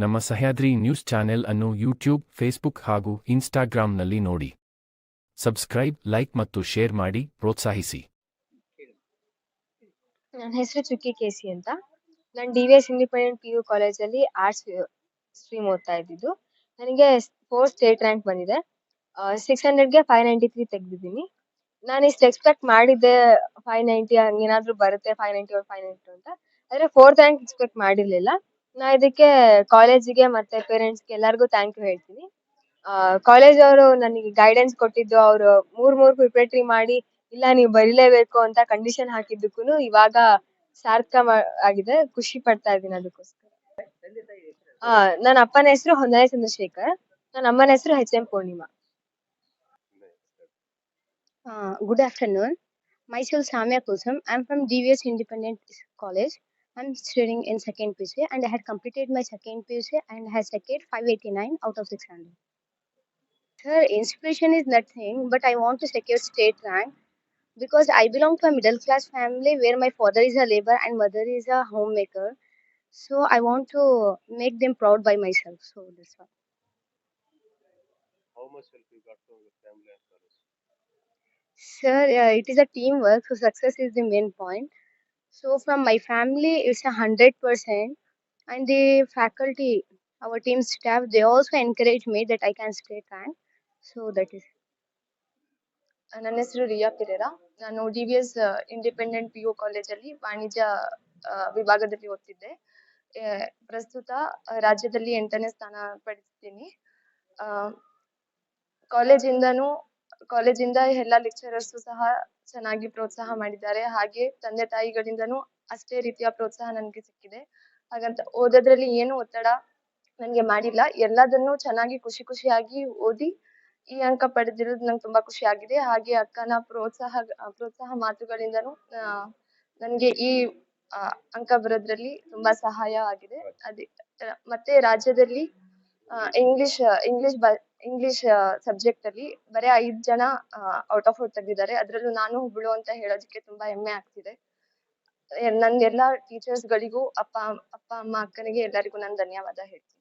ನಮ್ಮ Sahyadri news channel ಅನ್ನು YouTube, Facebook ಹಾಗೂ ಇನ್ಸ್ಟಾಗ್ರಾಂನಲ್ಲಿ ನೋಡಿ. ಸಬ್ಸ್ಕ್ರೈಬ್, ಲೈಕ್ ಮತ್ತು ಶೇರ್ ಮಾಡಿ, ಪ್ರೋತ್ಸಾಹಿಸಿ. ನನ್ನ ಹೆಸರು ಚುಕ್ಕಿ ಕೆಸಿ ಅಂತ. ನಾನು D V S independent P U ಕಾಲೇಜಲ್ಲಿ ಆರ್ಟ್ಸ್ ಸ್ಟ್ರೀಮ್ ಓದ್ತಾ ಇದ್ದಿದ್ದು. ನನಗೆ ಫೋರ್ ಸ್ಟೇಟ್ ರ್ಯಾಂಕ್ ಬಂದಿದೆ. ಸಿಕ್ಸ್ ಹಂಡ್ರೆಡ್ಗೆ ಫೈವ್ ನೈಂಟಿ ತ್ರೀ ತೆಗೆದಿದ್ದೀನಿ. ನಾನು ಇಷ್ಟು ಎಕ್ಸ್ಪೆಕ್ಟ್ ಮಾಡಿದ್ದೆ ಫೈವ್ ನೈಂಟಿ ಹಂಗೇನಾದ್ರೂ ಬರುತ್ತೆ ಫೈವ್ ನೈಂಟಿ ಫೈವ್ ನೈಂಟಿ ಅಂತ. ಆದರೆ ಫೋರ್ತ್ ರ್ಯಾಂಕ್ ಎಕ್ಸ್ಪೆಕ್ಟ್ ಮಾಡಿರಲಿಲ್ಲ. ನಾ ಇದಕ್ಕೆ ಕಾಲೇಜಿಗೆ ಮತ್ತೆ ಪೇರೆಂಟ್ಸ್ಗೆ ಎಲ್ಲರಿಗೂ ಥ್ಯಾಂಕ್ ಯು ಹೇಳ್ತೀನಿ. ಕಾಲೇಜ್ ಅವರು ನನಗೆ ಗೈಡೆನ್ಸ್ ಕೊಟ್ಟಿದ್ದು ಅವರು ಮೂರ್ ಮೂರ್ ಪ್ರಿಪರೇಟರಿ ಮಾಡಿ ಇಲ್ಲ ನೀವು ಬರಿಲೇಬೇಕು ಅಂತ ಕಂಡೀಷನ್ ಹಾಕಿದ್ದಕ್ಕೂ ಇವಾಗ ಸಾರ್ಥಕ ಆಗಿದೆ ಖುಷಿ ಪಡ್ತಾ ಇದ್ದೀನಿ ಅದಕ್ಕೋಸ್ಕರ. ಆ ನನ್ನ ಅಪ್ಪನ ಹೆಸರು ಹೊನ್ನಾಳಿ ಚಂದ್ರಶೇಖರ್ ನನ್ನ ಅಮ್ಮನ ಹೆಸರು H M Purnima. Good Uh, Saamya Kusum I am from D V S independent College. I'm studying in second PUC and I had completed my second PUC and has secured 589 out of 600. Sir, inspiration is nothing, but I want to secure state rank because I belong to a middle class family where my father is a labor and mother is a homemaker. So I want to make them proud by myself. So that's all. How much help you got from your family and brothers? Sir, uh, it is a teamwork, so success is the main point. So from my family, it's a hundred percent, and the faculty, our team staff, they also encourage me that I can stay rank. So that is. ನನ್ನ ಹೆಸರು ರಿಯಾ ಪಿರೇರಾ ನಾನು D V S independent P U ಕಾಲೇಜಲ್ಲಿ ವಾಣಿಜ್ಯ ವಿಭಾಗದಲ್ಲಿ ಓದ್ತಿದ್ದೆ ಪ್ರಸ್ತುತ ರಾಜ್ಯದಲ್ಲಿ ಎಂಟನೇ ಸ್ಥಾನ ಪಡೆದಿದ್ದೀನಿ ಕಾಲೇಜಿಂದನೂ ಕಾಲೇಜಿಂದ ಎಲ್ಲ ಲೆಕ್ಚರರ್ಸ್ ಸಹ ಚೆನ್ನಾಗಿ ಪ್ರೋತ್ಸಾಹ ಮಾಡಿದ್ದಾರೆ. ಹಾಗೆ ತಂದೆ ತಾಯಿಗಳಿಂದನೂ ಅಷ್ಟೇ ರೀತಿಯ ಪ್ರೋತ್ಸಾಹ ನನಗೆ ಸಿಕ್ಕಿದೆ. ಹಾಗಂತ ಓದೋದ್ರಲ್ಲಿ ಏನು ಒತ್ತಡ ನನಗೆ ಮಾಡಿಲ್ಲ. ಎಲ್ಲದನ್ನೂ ಚೆನ್ನಾಗಿ ಖುಷಿ ಖುಷಿಯಾಗಿ ಓದಿ ಈ ಅಂಕ ಪಡೆದಿರೋದು ನಂಗೆ ತುಂಬಾ ಖುಷಿ ಆಗಿದೆ. ಹಾಗೆ ಅಕ್ಕನ ಪ್ರೋತ್ಸಾಹ ಪ್ರೋತ್ಸಾಹ ಮಾತುಗಳಿಂದನೂ ನನಗೆ ಈ ಅಂಕ ಬರೋದ್ರಲ್ಲಿ ತುಂಬಾ ಸಹಾಯ ಆಗಿದೆ. ಅದೇ, ಮತ್ತೆ ರಾಜ್ಯದಲ್ಲಿ ಇಂಗ್ಲಿಷ್ ಇಂಗ್ಲಿಷ್ ಇಂಗ್ಲಿಷ್ ಸಬ್ಜೆಕ್ಟ್ ಅಲ್ಲಿ ಬರೀ ಐದ್ ಜನ ಔಟ್ ಆಫ್ ಔಟ್ ತೆಗ್ದಿದ್ದಾರೆ. ಅದರಲ್ಲೂ ನಾನು ಒಬ್ಳು ಅಂತ ಹೇಳೋದಕ್ಕೆ ತುಂಬಾ ಹೆಮ್ಮೆ ಆಗ್ತಿದೆ. ನನ್ನ ನನ್ ಎಲ್ಲಾ ಟೀಚರ್ಸ್ ಗಳಿಗೂ ಅಪ್ಪ ಅಪ್ಪ, ಅಮ್ಮ, ಅಕ್ಕನಿಗೆ ಎಲ್ಲರಿಗೂ ನಾನು ಧನ್ಯವಾದ ಹೇಳ್ತೀನಿ.